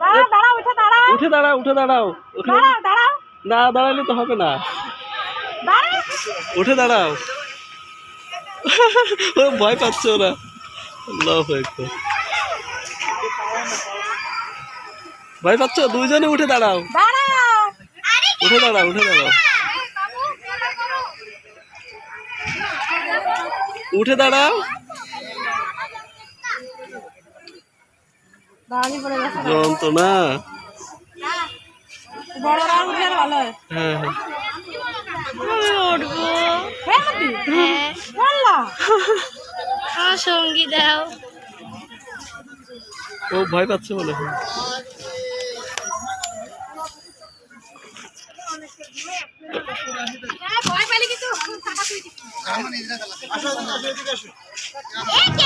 দাঁড়াও দাঁড়াও উঠে দাঁড়াও। উঠে দাঁড়াও উঠে না দাঁড়ালে তো হবে না। উঠে দাঁড়াও। ও ভয় পাচ্ছে ওরা। আল্লাহ ভয় পাচ্ছ? দুইজনে উঠে দাঁড়াও। উঠে দাঁড়াও উঠে দাঁড়াও। হ্যাঁ। বললা। আমার সঙ্গী দাও। ও ভয় পাচ্ছে হয়। ভয় কিন্তু। এই কে একজন